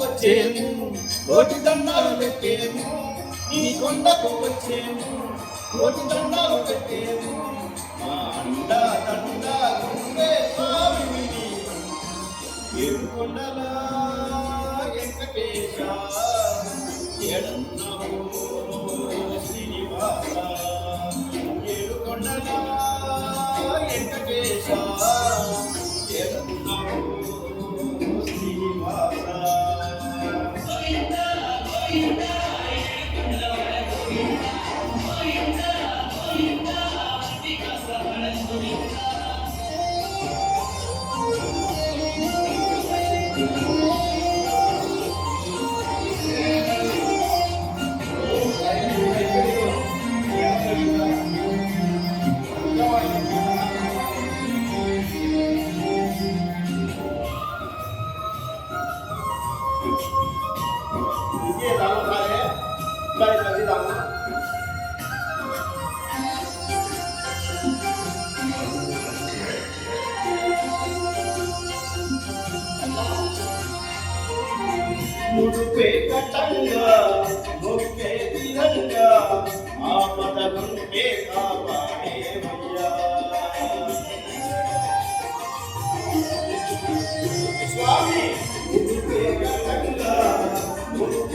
వచ్చేము కోటి దండాలు పెట్టేము నీ కొండకు వచ్చేము కోటి దండాలు పెట్టేము మా అండ దండ గుండె స్వామిని ఏడుకొండల వెంకటేశ ఎడన్నవో శ్రీనివాస ఏడుకొండల వెంకటేశ ఎడన్నవో ये दाना खा रहे हैं। बड़े बड़े दाना मुझ पे कटंगा मुझ पे तिरंगा आप तन पे का पाड़े भैया।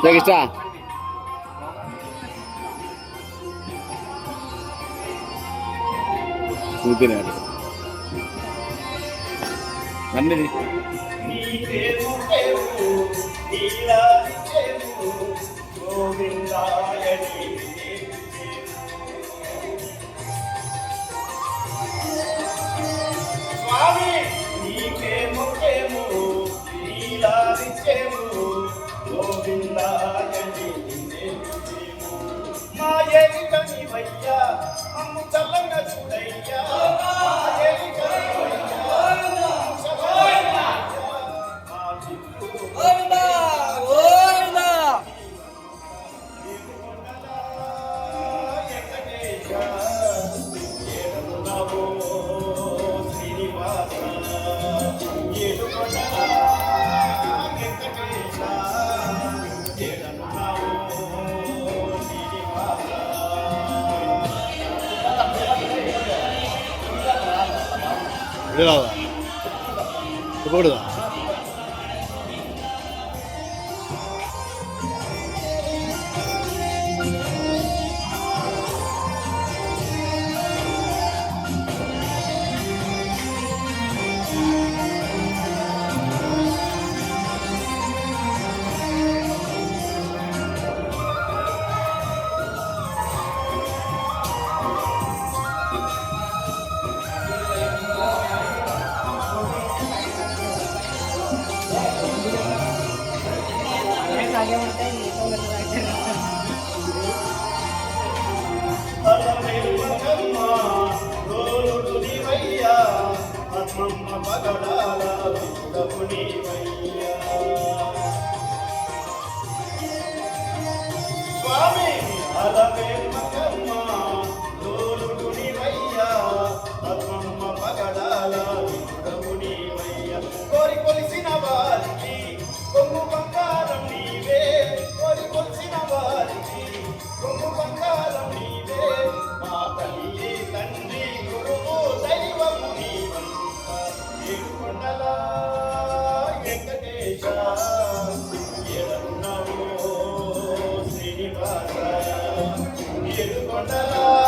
ശ്രേഷ്ഠ ഇതിനായിട്ട് നന്ദി మా ఏలిక నీవయ్యా అమ్ము చల్లంగా చూడయ్యా. రాదా ఇవ్వకూడదా స్వామి అలవే మకమ్మ దోలుడు నీవయ్యా. పద్మమ్మ Mandela.